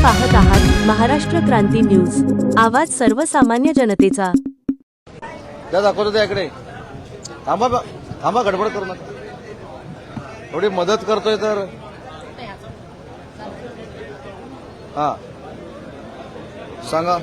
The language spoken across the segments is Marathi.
आपण पाहत आहात महाराष्ट्र क्रांती न्यूज. आवाज सर्वसामान्य जनतेचा. त्या दाखवतो त्या इकडे. थांबा थांबा गडबड करू नका. थोडी मदत करतोय तर. हा. सांगा.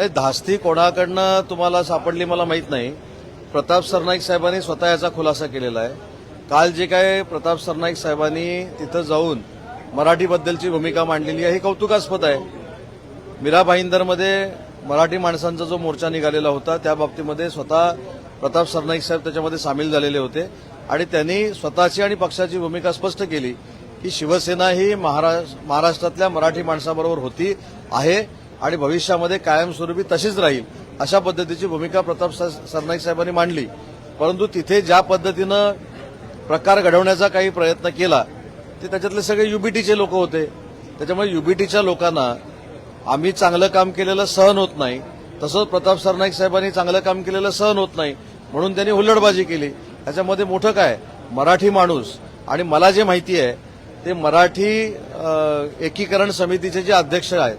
नाही धास्ती कोणाकडनं तुम्हाला सापडली मला माहीत नाही. प्रताप सरनाईक साहेबांनी स्वतः याचा खुलासा केलेला आहे. काल जे काय प्रताप सरनाईक साहेबांनी तिथं जाऊन मराठीबद्दलची भूमिका मांडलेली आहे हे कौतुकास्पद आहे. मीरा भाईंदरमध्ये मराठी माणसांचा जो मोर्चा निघालेला होता त्या बाबतीमध्ये स्वतः प्रताप सरनाईक साहेब त्याच्यामध्ये सामील झालेले होते. आणि त्यांनी स्वतःची आणि पक्षाची भूमिका स्पष्ट केली की शिवसेना ही महाराष्ट्रातल्या मराठी माणसाबरोबर होती आहे. आणि भविष्यामध्ये कायमस्वरूपी तशीच राहील अशा पद्धतीची भूमिका प्रताप सरनाईक साहेबांनी मांडली. परंतु तिथे ज्या पद्धतीनं प्रकार घडवण्याचा काही प्रयत्न केला ते त्याच्यातले सगळे युबीटीचे लोक होते. त्याच्यामुळे युबीटीच्या लोकांना आम्ही चांगलं काम केलेलं सहन होत नाही. तसंच प्रताप सरनाईक साहेबांनी चांगलं काम केलेलं सहन होत नाही. म्हणून त्यांनी हुल्लडबाजी केली. त्याच्यामध्ये मोठं काय? मराठी माणूस. आणि मला जे माहिती आहे ते मराठी एकीकरण समितीचे जे अध्यक्ष आहेत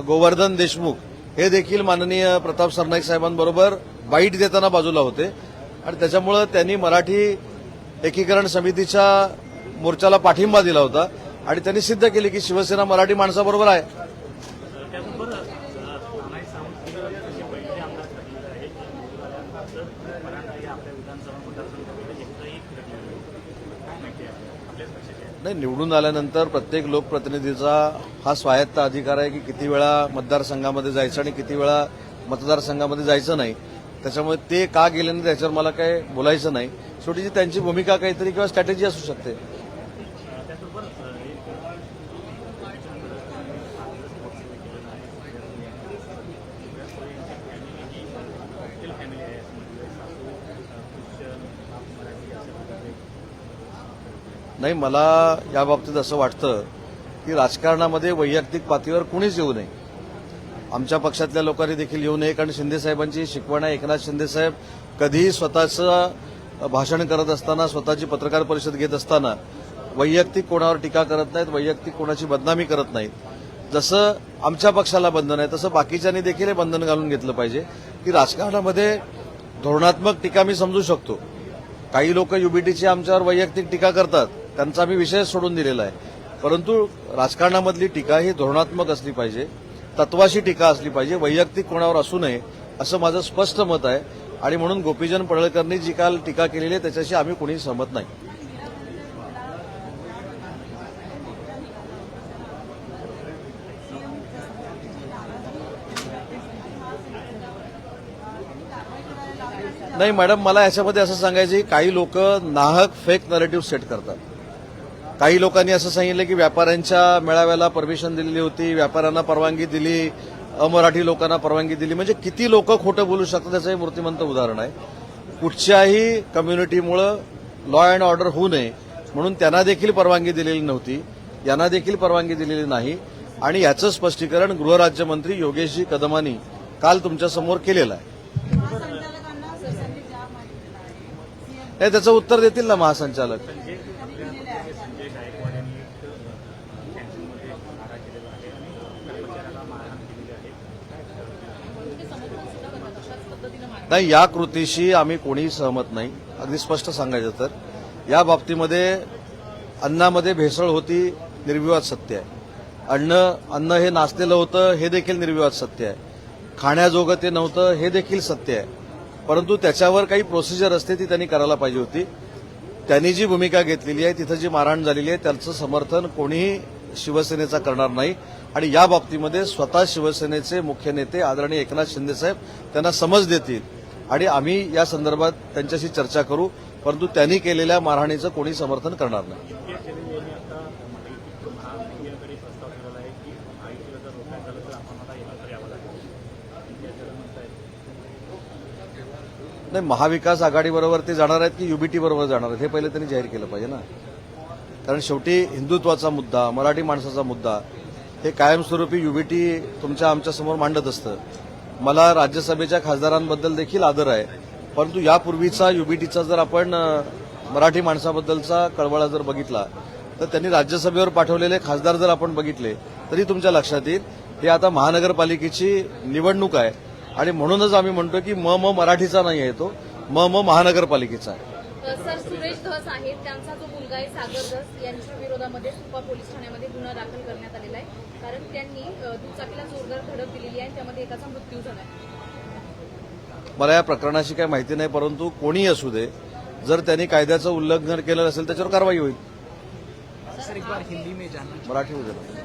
गोवर्धन देशमुख हे देखील माननीय प्रताप सरनाईक साहेबांबरोबर बाईट देताना बाजूला होते. आणि त्याच्यामुळं त्यांनी मराठी एकीकरण समितीच्या मोर्चाला पाठिंबा दिला होता. आणि त्यांनी सिद्ध केली की शिवसेना मराठी माणसाबरोबर आहे. नाही निवडून आल्यानंतर प्रत्येक लोकप्रतिनिधीचा हा स्वायत्त अधिकार आहे की किती वेळा मतदारसंघामध्ये जायचं आणि किती वेळा मतदारसंघामध्ये जायचं नाही. त्याच्यामुळे ते का गेले नाही त्याच्यावर मला काही बोलायचं नाही. शेवटी त्यांची भूमिका काहीतरी किंवा स्ट्रॅटेजी असू शकते त्याचबरोबर अ, एक फॅमिली आहे म्हणजे सासू ख्रिश्चन बाप मराठी अशा प्रकारे नाही मला या बाबतीत असं वाटतं की राजकारणामध्ये वैयक्तिक पातळीवर कुणीच येऊ नये. आमच्या पक्षातल्या लोकांनी देखील येऊ नये कारण शिंदेसाहेबांची शिकवण आहे. एकनाथ शिंदेसाहेब कधीही स्वतःचं भाषण करत असताना स्वतःची पत्रकार परिषद घेत असताना वैयक्तिक कोणावर टीका करत नाहीत वैयक्तिक कोणाची बदनामी करत नाहीत. जसं आमच्या पक्षाला बंधन आहे तसं बाकीच्यांनी देखील हे बंधन घालून घेतलं पाहिजे की राजकारणामध्ये धोरणात्मक टीका मी समजू शकतो. काही लोक युबीटीची आमच्यावर वैयक्तिक टीका करतात. त्यांचा मी विषय सोडून दिलेला आहे. परंतु राजकारणामधली टीका ही धोरणात्मक असली पाहिजे तत्वाशी टीका असली पाहिजे वैयक्तिक कोणावर असू नये असं माझं स्पष्ट मत आहे. आणि म्हणून गोपीजन पडळकरनी जी काल टीका केलेली आहे त्याच्याशी आम्ही कुणीही सहमत नाही. नाही मॅडम मला याच्यामध्ये असं सांगायचं की काही लोक नाहक फेक नरेटिव्ह सेट करतात. काही लोकांनी असं सांगितलं की व्यापाऱ्यांच्या मेळाव्याला परमिशन दिलेली होती व्यापाऱ्यांना परवानगी दिली अमराठी लोकांना परवानगी दिली. म्हणजे किती लोक खोटं बोलू शकतात त्याचं हे मूर्तिमंत उदाहरण आहे. कुठच्याही कम्युनिटीमुळं लॉ अँड ऑर्डर होऊ नये म्हणून त्यांना देखील परवानगी दिलेली नव्हती यांना देखील परवानगी दिलेली नाही. आणि याचं स्पष्टीकरण गृहराज्यमंत्री योगेशजी कदमांनी काल तुमच्यासमोर केलेलं आहे. नाही त्याचं उत्तर देतील ना महासंचालक संजय आपल्या संजय गायकवाड यांनी एक अ, कॅन्टीनमध्ये मारा केलेला आहे आणि कर्मचाऱ्याला मारहाण केलेली आहे नाही या कृतीशी आम्ही कोणीही सहमत नाही. अगदी स्पष्ट सांगायचं तर. या बाबतीमध्ये अन्नामध्ये भेसळ होती निर्विवाद सत्य आहे. अन्न अन्न हे नाचलेलं होतं हे देखील निर्विवाद सत्य आहे. खाण्याजोगं ते नव्हतं हे देखील सत्य आहे. परंतु त्याच्यावर काही प्रोसिजर असते ती त्यांनी करायला पाहिजे होती. त्यांनी जी भूमिका घेतलेली आहे तिथं जी मारहाण झालेली आहे त्याचं समर्थन कोणीही शिवसेनेचा करणार नाही. आणि या बाबतीमध्ये स्वतः शिवसेनेचे मुख्य नेते आदरणीय एकनाथ शिंदेसाहेब त्यांना समज देतील. आणि आम्ही या संदर्भात त्यांच्याशी चर्चा करू परंतु त्यांनी केलेल्या मारहाणीचं कोणी समर्थन करणार नाही. नाही महाविकास आघाडीबरोबर ते जाणार आहेत की युबीटी बरोबर जाणार आहेत हे पहिले त्यांनी जाहीर केलं पाहिजे ना. कारण शेवटी हिंदुत्वाचा मुद्दा मराठी माणसाचा मुद्दा हे कायमस्वरूपी युबीटी तुमच्या आमच्यासमोर मांडत असतं. मला राज्यसभेच्या खासदारांबद्दल देखील आदर आहे. परंतु यापूर्वीचा युबीटीचा जर आपण मराठी माणसाबद्दलचा कळवळा जर बघितला तर त्यांनी राज्यसभेवर पाठवलेले खासदार जर आपण बघितले तरी तुमच्या लक्षात येईल हे आता महानगरपालिकेची निवडणूक आहे. आणि म्हणूनच आम्ही म्हणतो की म म मराठीचा नाही आहे तो म म महानगरपालिकेचा आहे. सर सुरेश धस आहेत. त्यांचा जो मुलगा आहे सागर धस यांच्या विरोधामध्ये सुपा पोलीस ठाण्यामध्ये गुन्हा दाखल करण्यात आलेला आहे. कारण त्यांनी दुचाकीला जोरदार धडक दिलेली आहे त्यामध्ये एकाचा मृत्यू झाला मला या प्रकरणाची काही माहिती नाही परंतु कोणी असू दे जर त्यांनी कायद्याचं उल्लंघन केलं असेल त्याच्यावर कारवाई होईल. सर एक बार हिंदी में जानना मराठी वगैरे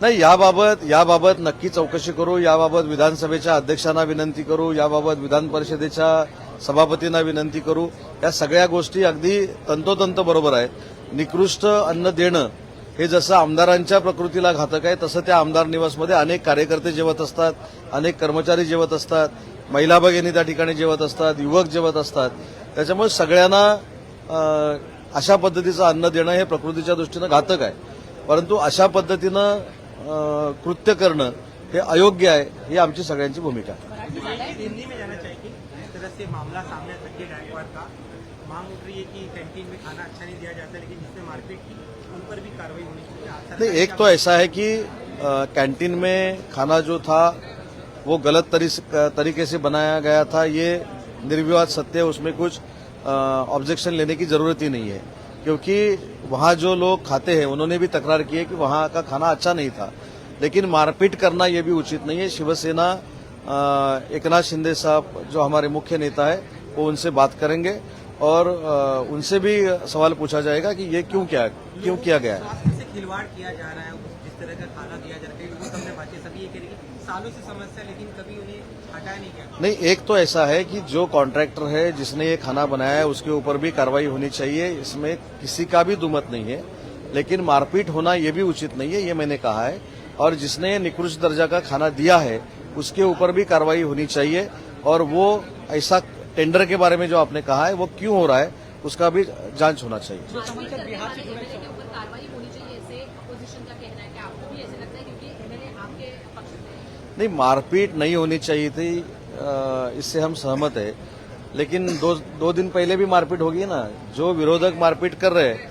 नाही याबाबत याबाबत नक्की चौकशी करू याबाबत विधानसभेच्या अध्यक्षांना विनंती करू याबाबत विधान परिषदेच्या सभापतींना विनंती करू. या सगळ्या गोष्टी अगदी तंतोतंत बरोबर आहेत निकृष्ट अन्न देणं हे जसं आमदारांच्या प्रकृतीला घातक आहे तसं त्या आमदार निवासमध्ये अनेक कार्यकर्ते जेवत असतात अनेक कर्मचारी जेवत असतात महिला भगिनी त्या ठिकाणी जेवत असतात युवक जेवत असतात. त्याच्यामुळे सगळ्यांना अशा पद्धतीचं अन्न देणं हे प्रकृतीच्या दृष्टीनं घातक आहे. परंतु अशा पद्धतीनं कृत्य करणं हे अयोग्य आहे ही आमची सगळ्यांची भूमिका आहे. से मामला सामने आ सकती है गायकवाड़ का मांग उठ रही है कि कैंटीन में खाना अच्छा नहीं दिया जाता लेकिन जिसने मारपीट की उन पर भी कार्रवाई होनी चाहिए। नहीं एक तो ऐसा है कि कैंटीन में खाना जो था वो गलत तरीके से बनाया गया था। ये निर्विवाद सत्य है उसमें कुछ ऑब्जेक्शन लेने की ज़रूरत ही नहीं है। क्योंकि वहाँ जो लोग खाते हैं उन्होंने भी तकरार की है कि वहाँ का खाना अच्छा नहीं था। लेकिन मारपीट करना ये भी उचित नहीं है। शिवसेना एकनाथ शिंदे साहब जो हमारे मुख्य नेता है वो उनसे बात करेंगे और उनसे भी सवाल पूछा जाएगा कि ये क्यों क्या क्यों किया गया है। खिलवाड़ किया जा रहा है जिस तरह का खाना दिया जा रहा है लोगों सामने बातें सभी ये सालों से समस्या लेकिन कभी उन्हें हटाया नहीं गया। नहीं एक तो ऐसा है कि जो कॉन्ट्रैक्टर है जिसने ये खाना बनाया है उसके ऊपर भी कार्रवाई होनी चाहिए इसमें किसी का भी दुमत नहीं है लेकिन मारपीट होना ये भी उचित नहीं है ये मैंने कहा है। और जिसने निकृष्ट दर्जा का खाना दिया है उसके ऊपर भी कार्रवाई होनी चाहिए। और वो ऐसा टेंडर के बारे में जो आपने कहा है वो क्यों हो रहा है उसका भी जाँच होना चाहिए। है। नहीं मारपीट नहीं होनी चाहिए थी इससे हम सहमत है। लेकिन दो दो दिन पहले भी मारपीट होगी ना जो विरोधक मारपीट कर रहे हैं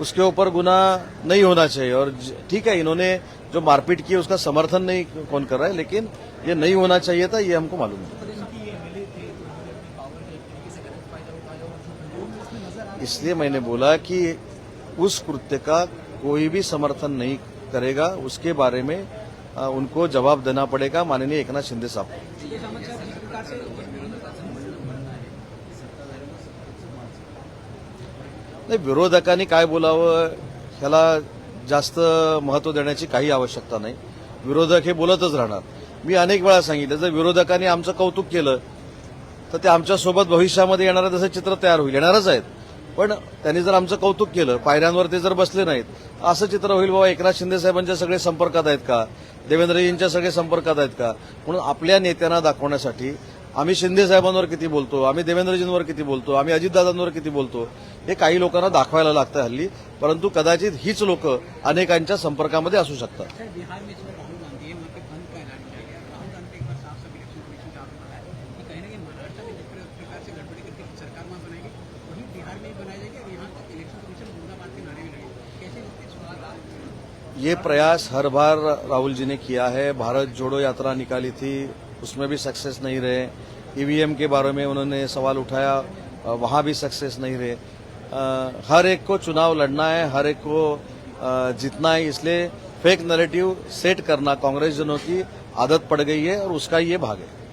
उसके ऊपर गुना नहीं होना चाहिए। और ठीक है, इन्होंने जो मारपीट की उसका समर्थन नहीं कौन कर रहा है, लेकिन ये नहीं होना चाहिए था, ये हमको मालूम है। इसलिए मैंने बोला कि उस कृत्य का कोई भी समर्थन नहीं करेगा, उसके बारे में उनको जवाब देना पड़ेगा। माननीय एकनाथ शिंदे साहब को। नाही विरोधकांनी काय बोलावं ह्याला जास्त महत्त्व देण्याची काही आवश्यकता नाही. विरोधक हे बोलतच राहणार. मी अनेक वेळा सांगितलं जर विरोधकांनी आमचं कौतुक केलं तर ते आमच्यासोबत भविष्यामध्ये येणारं तसं चित्र तयार होईल येणारच आहेत. पण त्यांनी जर आमचं कौतुक केलं पायऱ्यांवर ते जर बसले नाहीत असं चित्र होईल बाबा एकनाथ शिंदे साहेबांच्या सगळे संपर्कात आहेत का? देवेंद्रजींच्या सगळे संपर्कात आहेत का? म्हणून आपल्या नेत्यांना दाखवण्यासाठी आम्ही शिंदे साहेबांवर किती बोलतो आम्ही देवेंद्रजींवर किती बोलतो आम्ही अजितदादांवर किती बोलतो हे काही लोकांना दाखवायला लागतं हल्ली परंतु कदाचित हीच लोक अनेकांच्या संपर्कामध्ये असू शकतात. ये प्रयास हर बार राहुल जी ने किया है। भारत जोड़ो यात्रा निकाली थी उसमें भी सक्सेस नहीं रहे। ईवीएम के बारे में उन्होंने सवाल उठाया वहाँ भी सक्सेस नहीं रहे। हर एक को चुनाव लड़ना है, हर एक को जीतना है, इसलिए फेक नरेटिव सेट करना कांग्रेस जनों की आदत पड़ गई है और उसका ये भाग है।